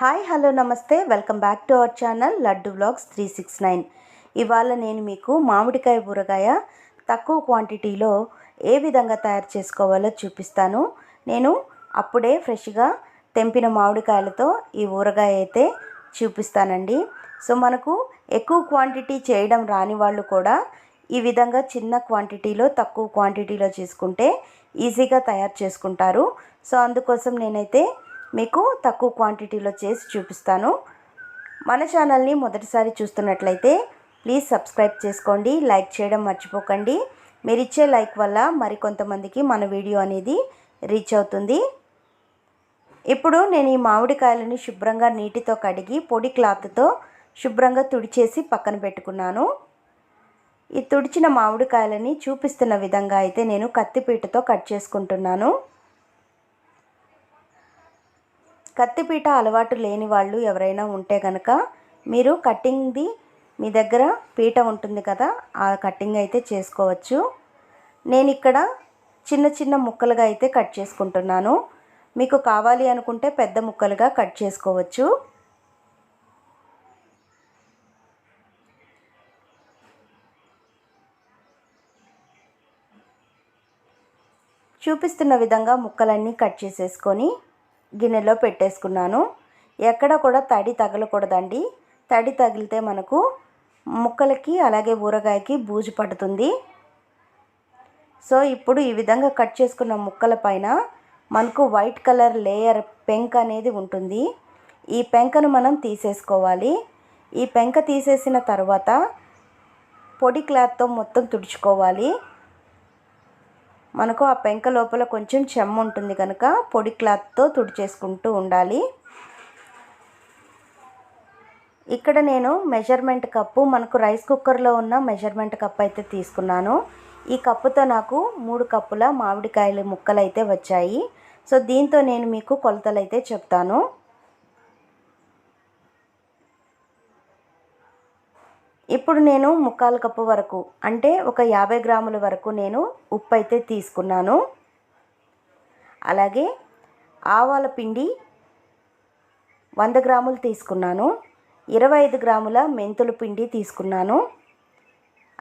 Hi hello నమస్తే. Welcome back to our channel Laddu blogs three six nine. ఇవాళ నేను మీకు మామిడికాయ ఊరగాయ తక్కువ క్వాంటిటీలో ఏ విధంగా తయారు చేసుకోవాలో చూపిస్తాను. నేను అప్పుడే ఫ్రెష్గా తెంపిన మామిడికాయలతో ఈ ఊరగాయ అయితే చూపిస్తానండి. సో మనకు ఎక్కువ క్వాంటిటీ చేయడం రాని వాళ్ళు కూడా ఈ విధంగా చిన్న క్వాంటిటీలో తక్కువ క్వాంటిటీలో చేసుకుంటే ఈజీగా తయారు చేసుకుంటారు. సో అందుకోసం నేనైతే మీకు తక్కువ క్వాంటిటీలో చేసి చూపిస్తాను. మన ఛానల్ని మొదటిసారి చూస్తున్నట్లయితే ప్లీజ్ సబ్స్క్రైబ్ చేసుకోండి లైక్ చేయడం మర్చిపోకండి. మీరు ఇచ్చే లైక్ వల్ల మరికొంతమందికి మన వీడియో అనేది రీచ్ అవుతుంది. ఇప్పుడు నేను ఈ మామిడికాయలని శుభ్రంగా నీటితో కడిగి పొడి క్లాత్తో శుభ్రంగా తుడిచేసి పక్కన పెట్టుకున్నాను. ఈ తుడిచిన మామిడికాయలని చూపిస్తున్న విధంగా అయితే నేను కత్తిపీటతో కట్ చేసుకుంటున్నాను. కత్తిపీట అలవాటు లేని వాళ్ళు ఎవరైనా ఉంటే కనుక మీరు కట్టింగ్ది మీ దగ్గర పీట ఉంటుంది కదా ఆ కట్టింగ్ అయితే చేసుకోవచ్చు. నేను ఇక్కడ చిన్న చిన్న ముక్కలుగా అయితే కట్ చేసుకుంటున్నాను. మీకు కావాలి అనుకుంటే పెద్ద ముక్కలుగా కట్ చేసుకోవచ్చు. చూపిస్తున్న విధంగా ముక్కలన్నీ కట్ చేసేసుకొని గిన్నెలో పెట్టేసుకున్నాను. ఎక్కడ కూడా తడి తగలకూడదండి. తడి తగిలితే మనకు ముక్కలకి అలాగే ఊరగాయకి బూజు పడుతుంది. సో ఇప్పుడు ఈ విధంగా కట్ చేసుకున్న ముక్కల పైన మనకు వైట్ కలర్ లేయర్ పెంక్ అనేది ఉంటుంది. ఈ పెంకను మనం తీసేసుకోవాలి. ఈ పెంక తీసేసిన తర్వాత పొడి క్లాత్తో మొత్తం తుడుచుకోవాలి. మనకు ఆ పెంక లోపల కొంచెం చెమ్మ ఉంటుంది కనుక పొడి క్లాత్తో తుడిచేసుకుంటూ ఉండాలి. ఇక్కడ నేను మెజర్మెంట్ కప్పు మనకు రైస్ కుక్కర్లో ఉన్న మెజర్మెంట్ కప్ అయితే తీసుకున్నాను. ఈ కప్పుతో నాకు మూడు కప్పుల మామిడికాయలు ముక్కలు అయితే వచ్చాయి. సో దీంతో నేను మీకు కొలతలు అయితే చెప్తాను. ఇప్పుడు నేను ముక్కాలు కప్పు వరకు అంటే ఒక యాభై గ్రాముల వరకు నేను ఉప్పు అయితే తీసుకున్నాను. అలాగే ఆవాల పిండి వంద గ్రాములు తీసుకున్నాను. ఇరవై ఐదు గ్రాముల మెంతుల పిండి తీసుకున్నాను.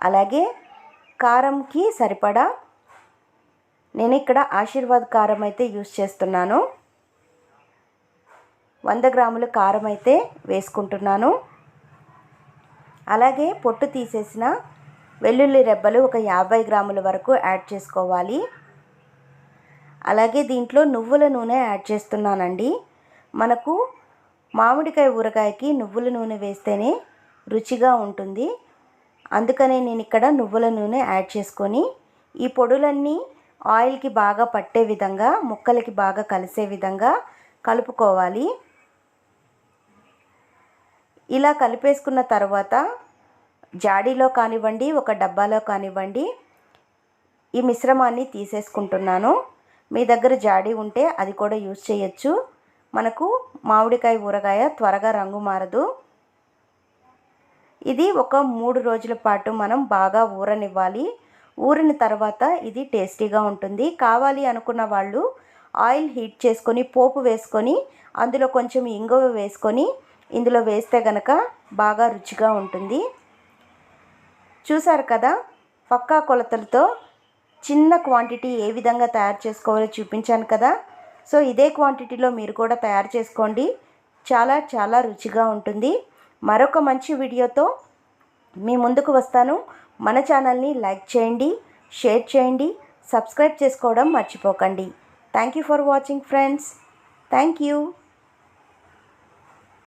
అలాగే కారంకి సరిపడా నేను ఇక్కడ ఆశీర్వాద్ కారం అయితే యూస్ చేస్తున్నాను. వంద గ్రాముల కారం అయితే వేసుకుంటున్నాను. అలాగే పొట్టు తీసేసిన వెల్లుల్లి రెబ్బలు ఒక యాభై గ్రాముల వరకు యాడ్ చేసుకోవాలి. అలాగే దీంట్లో నువ్వుల నూనె యాడ్ చేస్తున్నానండి. మనకు మామిడికాయ ఊరగాయకి నువ్వుల నూనె వేస్తేనే రుచిగా ఉంటుంది. అందుకనే నేను ఇక్కడ నువ్వుల నూనె యాడ్ చేసుకొని ఈ పొడులన్నీ ఆయిల్కి బాగా పట్టే విధంగా ముక్కలకి బాగా కలిసే విధంగా కలుపుకోవాలి. ఇలా కలిపేసుకున్న తర్వాత జాడీలో కానివ్వండి ఒక డబ్బాలో కానివ్వండి ఈ మిశ్రమాన్ని తీసేసుకుంటున్నాను. మీ దగ్గర జాడీ ఉంటే అది కూడా యూజ్ చేయొచ్చు. మనకు మామిడికాయ ఊరగాయ త్వరగా రంగు మారదు. ఇది ఒక మూడు రోజుల పాటు మనం బాగా ఊరనివ్వాలి. ఊరిన తర్వాత ఇది టేస్టీగా ఉంటుంది. కావాలి అనుకున్న వాళ్ళు ఆయిల్ హీట్ చేసుకొని పోపు వేసుకొని అందులో కొంచెం ఇంగువ వేసుకొని ఇందులో వేస్తే గనక బాగా రుచిగా ఉంటుంది. చూసారు కదా? పక్కా కొలతలతో చిన్న క్వాంటిటీ ఏ విధంగా తయారు చేసుకోవాలో చూపించాను కదా? సో ఇదే క్వాంటిటీలో మీరు కూడా తయారు చేసుకోండి. చాలా చాలా రుచిగా ఉంటుంది. మరొక మంచి వీడియోతో మీ ముందుకు వస్తాను. మన ఛానల్ని లైక్ చేయండి షేర్ చేయండి సబ్స్క్రైబ్ చేసుకోవడం మర్చిపోకండి. Thank you for watching friends. Thank you.